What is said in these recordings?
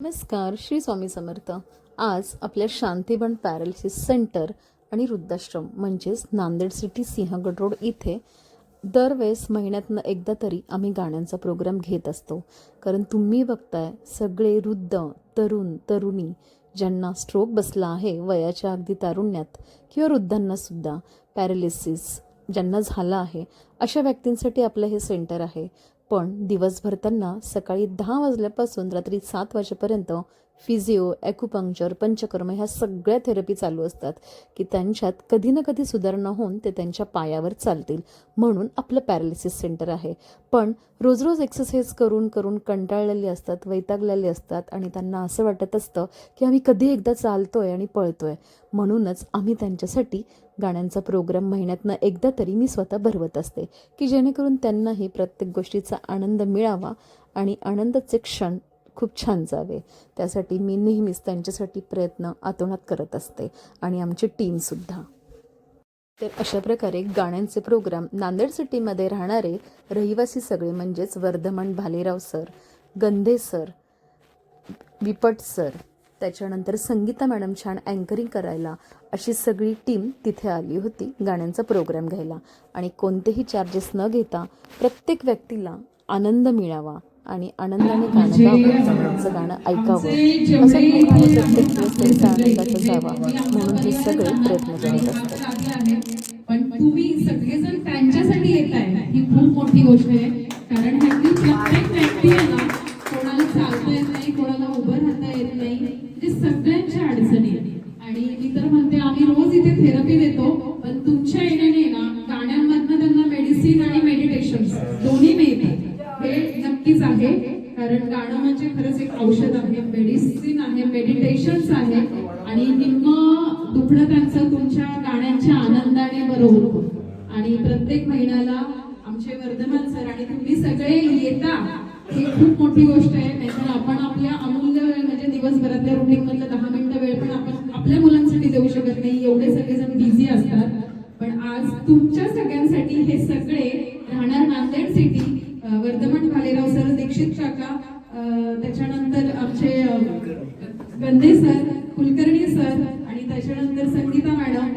नमस्कार श्री स्वामी समर्थ. आज आपल्या शांतीबन पॅरालिसिस सेंटर आणि वृद्धाश्रम म्हणजेच नांदेड सिटी सिंहगड रोड इथे दरवेळेस महिन्यातनं एकदा तरी आम्ही गाण्यांचा प्रोग्राम घेत असतो. कारण तुम्ही बघताय सगळे वृद्ध तरुण तरुणी ज्यांना स्ट्रोक बसला आहे वयाच्या अगदी तारुण्यात किंवा वृद्धांनासुद्धा पॅरालिसिस ज्यांना झाला आहे अशा व्यक्तींसाठी आपलं हे सेंटर आहे. पण दिवसभर त्यांना सकाळी दहा वाजल्यापासून रात्री सात वाजेपर्यंत फिजिओ ॲक्युपंक्चर पंचकर्म ह्या सगळ्या थेरपी चालू असतात की त्यांच्यात कधी ना कधी सुधारणा होऊन ते त्यांच्या पायावर चालतील म्हणून आपलं पॅरालिसिस सेंटर आहे. पण रोज रोज एक्सरसाइज करून करून कंटाळलेले असतात वैतागलेले असतात आणि त्यांना असं वाटत असतं की आम्ही कधी एकदा चालतोय आणि पळतोय. म्हणूनच आम्ही त्यांच्यासाठी गाण्यांचा प्रोग्राम महिन्यातनं एकदा तरी मी स्वतः भरवत असते की जेणेकरून त्यांनाही प्रत्येक गोष्टीचा आनंद मिळावा आणि आनंदाचे क्षण खूप छान जावे. त्यासाठी मी नेहमीच त्यांच्यासाठी प्रयत्न आतोनात करत असते आणि आमची टीमसुद्धा तर अशा प्रकारे गाण्यांचे प्रोग्राम नांदेड सिटीमध्ये राहणारे रहिवासी सगळे म्हणजेच Vardhaman Bhalerao sir Gandhe sir Vipat sir त्याच्यानंतर संगीता मॅडम छान अँकरिंग करायला अशी सगळी टीम तिथे आली होती गाण्यांचा प्रोग्राम घ्यायला. आणि कोणतेही चार्जेस न घेता प्रत्येक व्यक्तीला आनंद मिळावा आणि आनंदाने गाणं गावं गाणं ऐकावं. असं प्रत्येक दिवस आनंदाचा जावा म्हणून हे सगळे प्रयत्न करत असतात. पण तुम्ही सगळेजण त्यांच्यासाठी येत आहे ही खूप मोठी गोष्ट आहे. कारण मेडिसिन आहे मेडिटेशन्स आहे आणि निम्म दुखणं त्यांचं तुमच्या गाण्यांच्या आनंदाने बरोबर होतं. आणि प्रत्येक महिन्याला आमचे वर्धमान सर आणि तुम्ही सगळे येता ही खूप मोठी गोष्ट आहे. नाहीतर आपण आपल्या अमूल्य वेळ म्हणजे दिवसभरातल्या रुटीन मधलं दहा मिनिटं वेळ पण आपण आपल्या मुलांसाठी देऊ शकत नाही. एवढे सगळेजण बिझी असतात. पण आज तुमच्या सगळ्यांसाठी हे सगळे राहणार नांदेड सिटी वर्धमान भालेराव सर दीक्षित शाखा त्याच्यानंतर आमचे गंधे सर कुलकर्णी सर आणि त्याच्यानंतर संगीता मॅडम.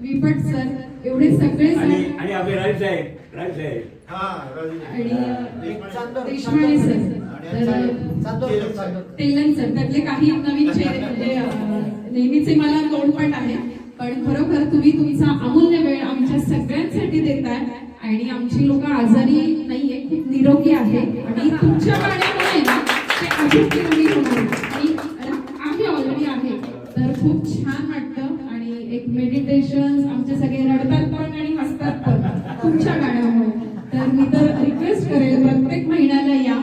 विपट सर. एवढे सगळे आणि सर. आणि आपले राज साहेब राज साहेब. आणि अ, देशपांडे सर. तर तेलन सर. त्यातले काही नवीन चेहरे म्हणजे नेहमीचे मला तोंडपट आहे. पण खरोखर तुम्ही तुमचा अमूल्य वेळ आमच्या सगळ्यांसाठी देताय. आणि आमची लोक आजारी नाहीये खूप निरोगी आहे आणि तुमच्या गाण्यामुळे ना ऑलरेडी आहे तर खूप छान वाटतं आणि एक मेडिटेशन आमचे सगळे रडतात पण आणि हसतात पण. तुमच्या गाण्यामुळे तर मी तर रिक्वेस्ट करेल प्रत्येक महिन्याला या.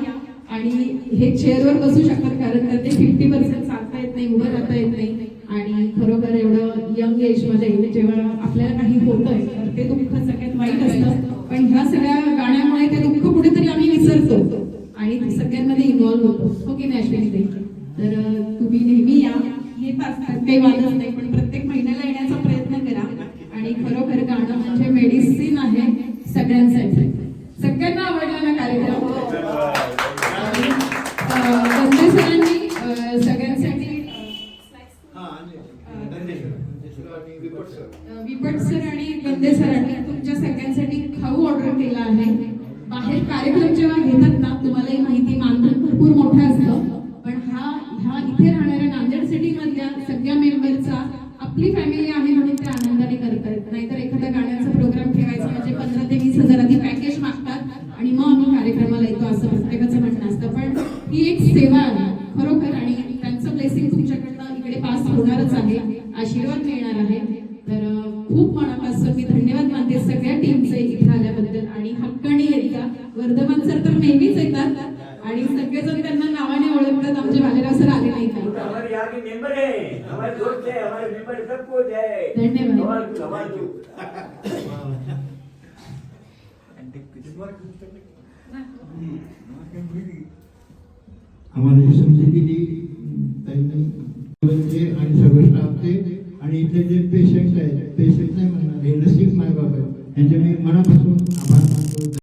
आणि हे चेअरवर बसू शकतात कारण तर ते फिफ्टी पर्सेंट चालता येत नाही उभं राहता येत नाही. आणि खरोखर एवढं यंग एजमध्ये जेव्हा आपल्याला काही होतंय तर ते दुःख सगळ्यात वाईट असतं पण ह्या सगळ्या गाण्यामुळे ते दुःख कुठेतरी आम्ही विसरतो आणि सगळ्यांमध्ये इन्व्हॉल्व्ह होतो हो की अश्विनी तर तुम्ही नेहमी या. असतात काही वादच नाही पण प्रत्येक महिन्याला येण्याचा प्रयत्न करा. आणि खरोखर गाणं म्हणजे मेडिसिन आहे सगळ्यांसाठी. सगळ्यांना आवडला ना कार्यक्रम सरांनी सगळ्यांसाठी विपट सर. आणि गंधे सरांनी तुमच्या सगळ्यांसाठी खाऊ ऑर्डर केला आहे. बाहेर कार्यक्रम जेव्हा घेतात ना तुम्हालाही माहिती मानधन भरपूर मोठं असतं. पण हा ह्या इथे राहणाऱ्या नांदेड सिटी मधल्या सगळ्या मेंबरचा आपली फॅमिली आहे म्हणून ते आनंदाने करतात. नाहीतर एखाद्या गाण्याचा प्रोग्राम ठेवायचा म्हणजे पंधरा ते वीस हजार आधी पॅकेज मागतात आणि मग आम्ही कार्यक्रमाला येतो असं प्रत्येकाचं म्हणणं असतं. पण ही एक सेवा आहे खरोखर. आणि त्यांचं ब्लेसिंग तुमच्याकडनं इकडे पास होणारच आहे. आशीर्वाद मिळणार आहे. तर खूप मनापासून मी वर्धमान सर तर नेहमीच येतात आणि सगळेजण त्यांना नावाने ओळखतात. आमचे भालेराव सर आले नाही का हमारे यहाँ के